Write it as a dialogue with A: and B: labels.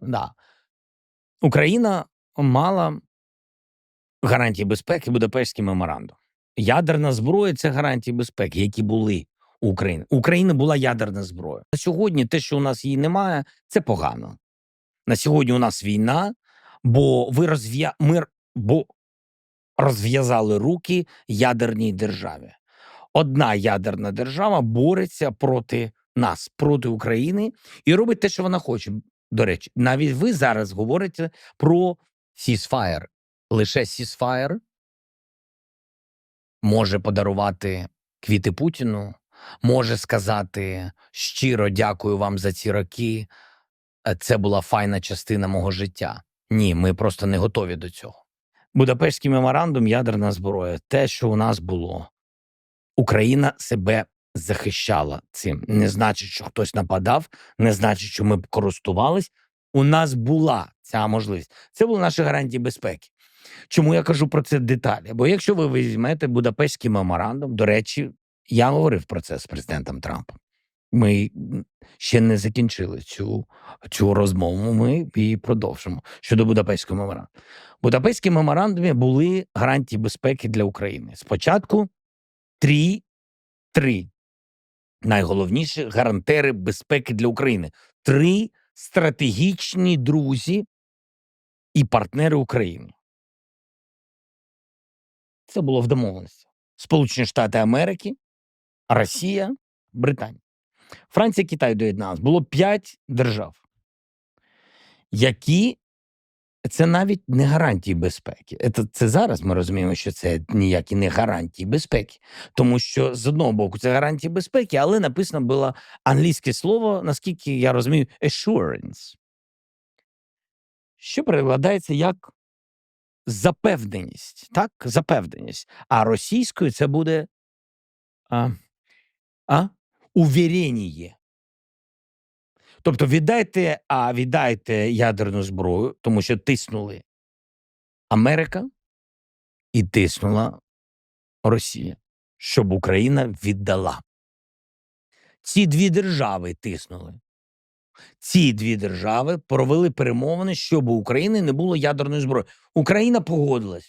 A: Да. Україна мала гарантії безпеки Будапештський меморандум. Ядерна зброя це гарантії безпеки, які були у України. У України була ядерна зброя. На сьогодні те, що у нас її немає, це погано. На сьогодні у нас війна, бо ви розв'я... ми... бо розв'язали руки ядерній державі. Одна ядерна держава бореться проти нас, проти України, і робить те, що вона хоче. До речі, навіть ви зараз говорите про ceasefire. Лише ceasefire може подарувати квіти Путіну, може сказати щиро дякую вам за ці роки. е, Це була файна частина мого життя. Ні, ми просто не готові до цього. Будапештський меморандум, ядерна зброя, те, що у нас було. Україна себе захищала цим. Не значить, що хтось нападав, не значить, що ми б користувались. У нас була ця можливість. Це були наші гарантії безпеки. Чому я кажу про це деталі? Бо якщо ви візьмете Будапештський меморандум, до речі, я говорив про це з президентом Трампом. Ми ще не закінчили цю, цю розмову. Ми її продовжимо щодо Будапештського меморандуму. В Будапештській меморандумі були гарантії безпеки для України. Спочатку три, три найголовніші гарантери безпеки для України. Три стратегічні друзі і партнери України. Це було в домовленості. Сполучені Штати Америки, Росія, Британія. Франція, Китай доєдналась. Було п'ять держав, які це навіть не гарантії безпеки. Це, це зараз ми розуміємо, що це ніякі не гарантії безпеки. Тому що з одного боку це гарантії безпеки, але написано було англійське слово, наскільки я розумію, assurance, що перекладається як запевненість. Так, запевненість. А російською це буде а, а? увірєніє. Тобто віддайте, а віддайте ядерну зброю, тому що тиснули Америка і тиснула Росія, щоб Україна віддала. Ці дві держави тиснули. Ці дві держави провели перемовини, щоб у України не було ядерної зброї. Україна погодилась.